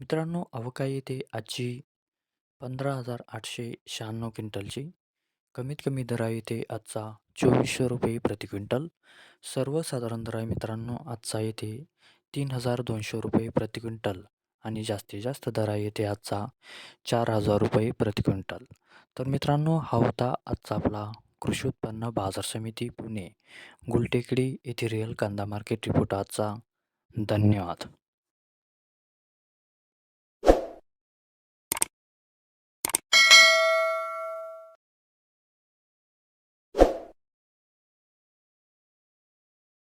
मित्रांनो अवकाळी आहे येथे आजची पंधरा हजार आठशे शहाण्णव क्विंटलची. कमीत कमी दर आहे इथे आजचा चोवीसशे रुपये प्रति क्विंटल. सर्वसाधारण दर आहे मित्रांनो आजचा येथे तीन हजार दोनशे रुपये प्रति क्विंटल आणि जास्तीत जास्त दर आहे येथे आजचा चार हजार रुपये प्रति क्विंटल. तर मित्रांनो हा होता आजचा आपला कृषी उत्पन्न बाजार समिती पुणे गुलटेकडी येथे रिअल कांदा मार्केट रिपोर्ट आजचा. धन्यवाद.